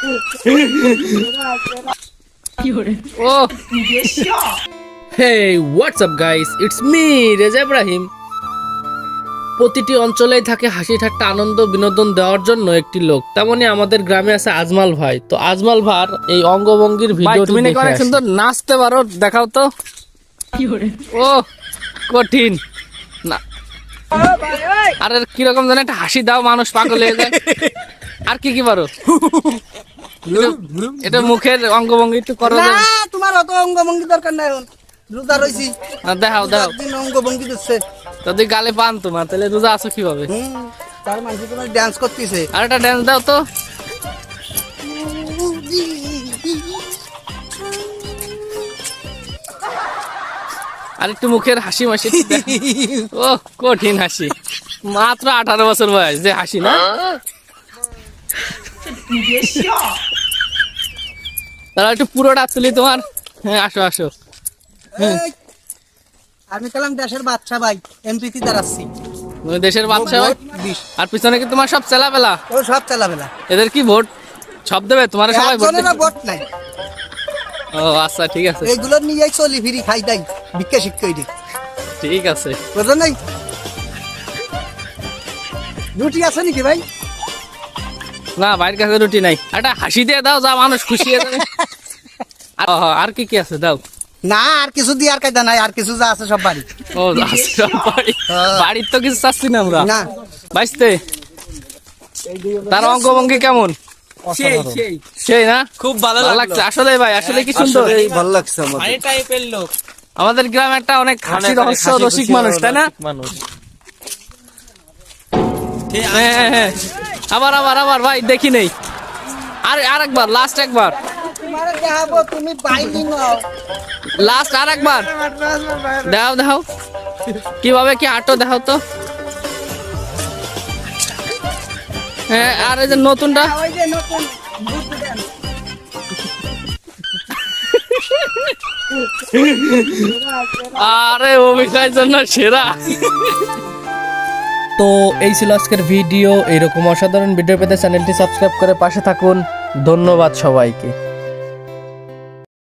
O hey what's up guys it's me Reza Ibrahim প্রতিটি অঞ্চলেই থাকে হাসি ঠাট্টা আনন্দ বিনোদন দেওয়ার জন্য একটি লোক। তেমনি আমাদের গ্রামে আছে আজমাল ভাই। তো আজমাল ভার এই অঙ্গভঙ্গির ভিডিও তুমি নাকি অনেক সুন্দর নাচতে পারো দেখাও তো। ও কঠিন। না। আরে কীরকম যেন একটা হাসি দাও মানুষ পাগল হয়ে যায়। আর কি কি পারো? এটা মুখের অঙ্গভঙ্গি একটু করো না। তোমার অত অঙ্গভঙ্গি দরকার নাই এখন রোজা রইছি। দেখাও দেখাও। দিন অঙ্গভঙ্গি দিচ্ছে। যদি গালে পান তোমার তাহলে রোজা আছো কীভাবে? তার মানুষ তোমার ডান্স করতেছে। আর একটা ড্যান্স দাও তো। আর একটু মুখের হাসি মাসি ও কঠিন হাসি। মাত্র আঠারো বছর বয়স যে হাসি না? তারা একটু পুরোটা তুলি তোমার। হ্যাঁ আসো আসো। আমি কালাম দেশের বাচ্চা ভাই এমপিতে দাঁড়াচ্ছি তুমি দেশের বাচ্চা ভাই? আর পিছনে কি তোমার সব চেলা পেলা ও সব চালাবেলা এদের কি ভোট? সব দেবে? তোমার সবাই ভোট ভোট নাই। ও আচ্ছা ঠিক আছে। এগুলো নিয়ে চলি ফিরি খাই দাই ভিক্ষা শিক্ষা দিই ঠিক আছে। বুঝলেন নাই? রুটি আছে নাকি ভাই? না বাইরের কাছে রুটি নাই। একটা হাসি দিয়ে দাও যা মানুষ খুশি হয়ে যাবে। আর কি কি আছে? দাও। না আর কিছু দিয়ে আর কায়দা নাই আর কিছু যা আছে সব বাড়ি। ও আছে সব বাড়ি। হ্যাঁ। বাড়ির তো কিছু চাচ্ছি না আমরা। না। বাইসতে। তার অঙ্গভঙ্গি কেমন? সেই না? খুব ভালো ভালো লাগছে। আসলে ভাই আসলে কি সুন্দর? ভালো লাগছে আমার এই টাইপের লোক। আমাদের গ্রামে একটা অনেক হাসি রহস্য রসিক মানুষ তাই না? মানুষ। হ্যাঁ হ্যাঁ হ্যাঁ। আবার আবার আবার, ভাই, দেখি নেই। আর, আরেকবার লাস্ট একবার। লাস্ট আর একবার দেখাও দেখাও। কীভাবে কি আটো দেখাও তো। হ্যাঁ আর এই যে নতুনটা। আরে অভিনয়ের জন্য সেরা। তো এই ছিল আজকের ভিডিও। এরকম অসাধারণ ভিডিও পেতে চ্যানেলটি সাবস্ক্রাইব করে পাশে থাকুন। ধন্যবাদ সবাইকে।